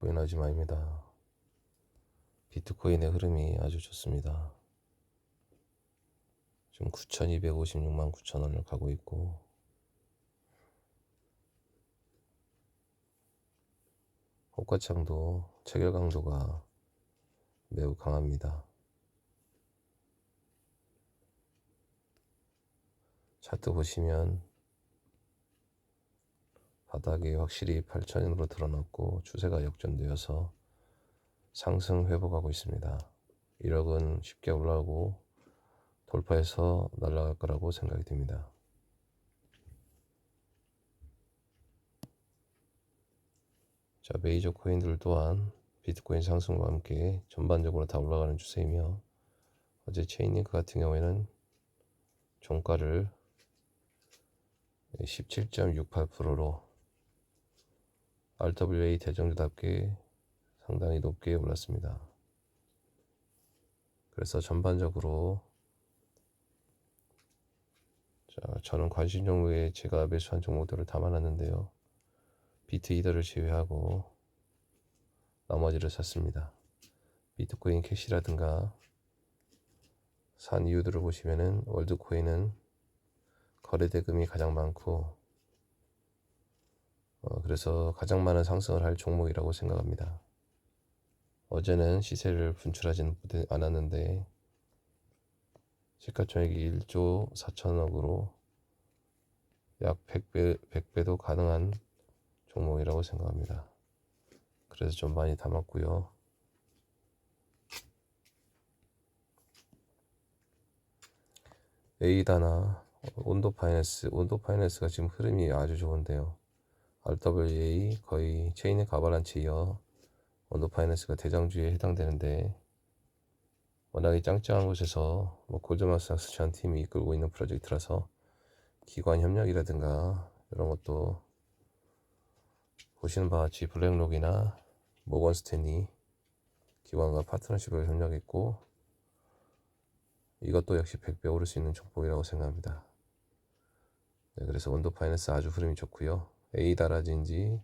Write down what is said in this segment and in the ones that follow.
코인하지마입니다. 비트코인의 흐름이 아주 좋습니다. 지금 9,256만 9천 원을 가고 있고 호가창도 체결 강도가 매우 강합니다. 차트 보시면 바닥이 확실히 8천원으로 드러났고 추세가 역전되어서 상승 회복하고 있습니다. 1억은 쉽게 올라오고 돌파해서 날아갈 거라고 생각이 듭니다. 자, 메이저 코인들 또한 비트코인 상승과 함께 전반적으로 다 올라가는 추세이며 어제 체인링크 같은 경우에는 종가를 17.68%로 RWA 대정주답게 상당히 높게 올랐습니다. 그래서 전반적으로 자, 저는 관심 종목에 제가 매수한 종목들을 담아놨는데요. 비트 이더를 제외하고 나머지를 샀습니다. 비트코인 캐시라든가 산 이유들을 보시면은 월드코인은 거래 대금이 가장 많고 어, 그래서 가장 많은 상승을 할 종목이라고 생각합니다. 어제는 시세를 분출하지는 않았는데 시가총액이 1조 4천억으로 약 100배, 100배도 가능한 종목이라고 생각합니다. 그래서 좀 많이 담았고요. 에이다나 온도 파이낸스, 온도 파이낸스가 지금 흐름이 아주 좋은데요. RWA 거의 체인의 가바란치 이어 온도 파이낸스가 대장주에 해당되는데 워낙에 짱짱한 곳에서 뭐 골드만삭스처럼 팀이 이끌고 있는 프로젝트라서 기관 협력이라든가 이런 것도 보시는 바와 같이 블랙록이나 모건 스탠리 기관과 파트너십을 협력했고 이것도 역시 100배 오를 수 있는 종목이라고 생각합니다. 네, 그래서 원도 파이낸스 아주 흐름이 좋고요. 에이다라든지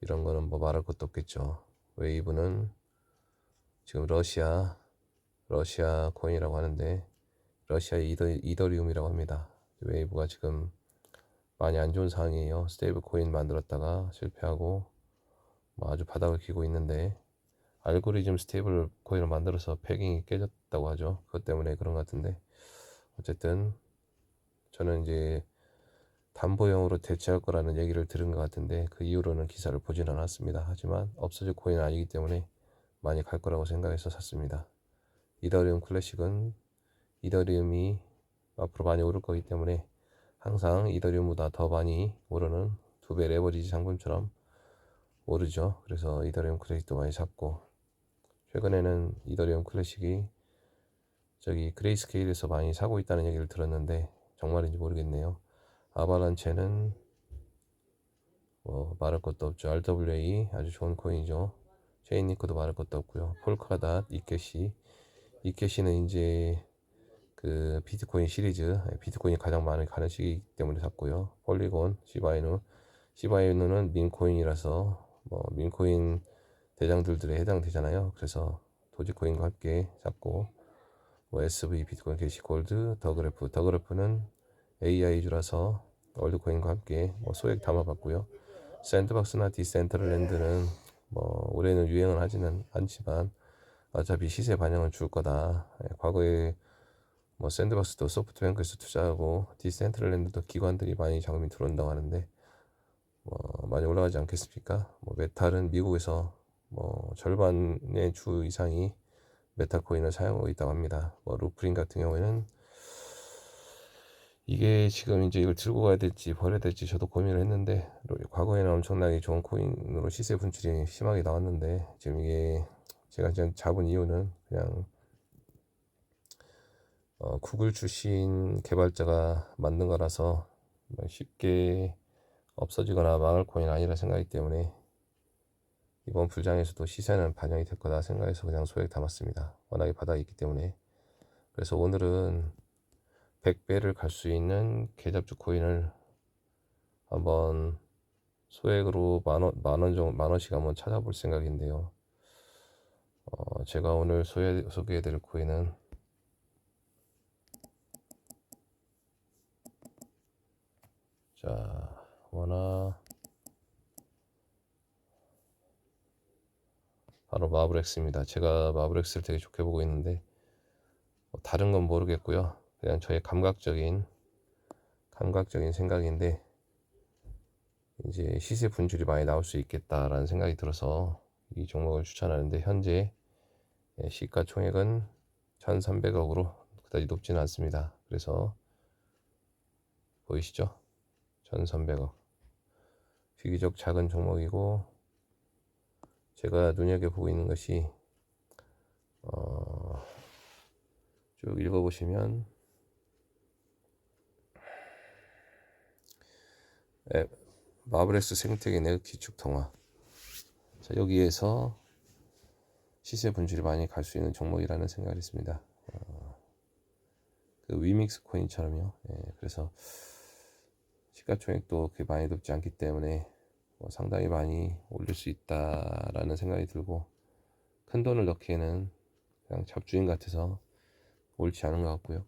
이런 거는 뭐 말할 것도 없겠죠. 웨이브는 지금 러시아 러시아 코인이라고 하는데 러시아 이더, 이더리움이라고 합니다. 웨이브가 지금 많이 안 좋은 상황이에요. 스테이블 코인 만들었다가 실패하고 뭐 아주 바닥을 키고 있는데 알고리즘 스테이블 코인을 만들어서 패깅이 깨졌다고 하죠. 그것 때문에 그런 것 같은데 어쨌든 저는 이제 담보형으로 대체할 거라는 얘기를 들은 것 같은데 그 이후로는 기사를 보진 않았습니다. 하지만 없어질 코인은 아니기 때문에 많이 갈 거라고 생각해서 샀습니다. 이더리움 클래식은 이더리움이 앞으로 많이 오를 거기 때문에 항상 이더리움보다 더 많이 오르는 두 배 레버리지 상품처럼 오르죠. 그래서 이더리움 클래식도 많이 샀고 최근에는 이더리움 클래식이 저기 그레이스케일에서 많이 사고 있다는 얘기를 들었는데 정말인지 모르겠네요. 아바란체는 뭐 말할 것도 없죠. RWA 아주 좋은 코인이죠. 체인니크도 말할 것도 없고요. 폴카닷, 이케시, 이케시는 이제 그 비트코인 시리즈, 비트코인이 가장 많이 가는 시기이기 때문에 샀고요. 폴리곤, 시바이누, 시바이누는 민코인이라서 뭐 민코인 대장들들에 해당되잖아요. 그래서 도지코인과 함께 샀고 뭐 SV, 비트코인, 게시, 골드, 더그래프, 더그래프는 AI주라서 월드코인과 함께 뭐 소액 담아봤고요. 샌드박스나 디센트럴랜드는 뭐 올해는 유행을 하지는 않지만 어차피 시세 반영을 줄 거다. 예, 과거에 뭐 샌드박스도 소프트뱅크에서 투자하고 디센트럴랜드도 기관들이 많이 자금이 들어온다고 하는데 뭐 많이 올라가지 않겠습니까? 뭐 메탈은 미국에서 뭐 절반의 주 이상이 메탈 코인을 사용하고 있다고 합니다. 뭐 루프린 같은 경우에는 이게 지금 이제 이걸 들고 가야 될지 버려야 될지 저도 고민을 했는데 과거에는 엄청나게 좋은 코인으로 시세 분출이 심하게 나왔는데 지금 이게 제가 지금 잡은 이유는 그냥 어, 구글 출신 개발자가 만든 거라서 쉽게 없어지거나 망할 코인 아니라 생각이기 때문에 이번 불장에서도 시세는 반영이 될 거다 생각해서 그냥 소액 담았습니다. 워낙에 바닥이 있기 때문에 그래서 오늘은 100배를 갈 수 있는 계잡주 코인을 한번 소액으로 만원 만원 정도 만 원씩 한번 찾아볼 생각인데요. 어, 제가 오늘 소개 소개해드릴 코인은 자 원화 바로 마블엑스입니다. 제가 마블엑스를 되게 좋게 보고 있는데 뭐 다른 건 모르겠고요. 그냥 저의 감각적인 감각적인 생각인데 이제 시세 분출이 많이 나올 수 있겠다라는 생각이 들어서 이 종목을 추천하는데 현재 예, 시가 총액은 1,300억으로 그다지 높지는 않습니다. 그래서 보이시죠? 1,300억. 비교적 작은 종목이고 제가 눈여겨보고 있는 것이 어, 쭉 읽어보시면 에, 마블엑스 생태계 내의 기축 통화 자, 여기에서 시세 분출이 많이 갈 수 있는 종목이라는 생각이 있습니다. 어, 그 위믹스 코인처럼요. 예, 그래서 시가총액도 그렇게 많이 높지 않기 때문에 뭐 상당히 많이 올릴 수 있다라는 생각이 들고 큰 돈을 넣기에는 그냥 잡주인 같아서 옳지 않은 것 같고요.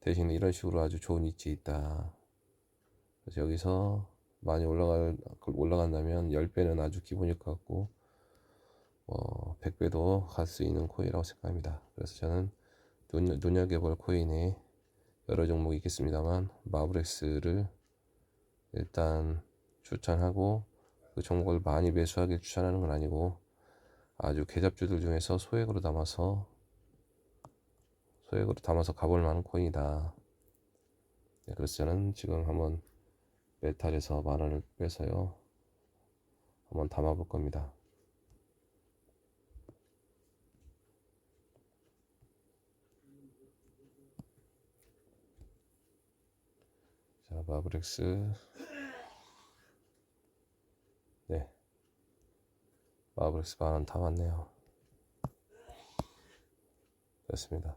대신에 이런 식으로 아주 좋은 위치에 있다. 그래서 여기서 많이 올라갈 올라간다면 10배는 아주 기본일 것 같고 어, 100배도 갈 수 있는 코인이라고 생각합니다. 그래서 저는 눈, 눈여겨볼 코인에 여러 종목이 있겠습니다만 마블엑스를 일단 추천하고 그 종목을 많이 매수하길 추천하는 건 아니고 아주 개잡주들 중에서 소액으로 담아서 소액으로 담아서 가볼 만한 코인이다. 네, 그래서 저는 지금 한번 메탈에서 만 원을 빼서요. 한번 담아볼 겁니다. 자, 마블엑스. 네. 마블엑스 만원 담았네요. 됐습니다.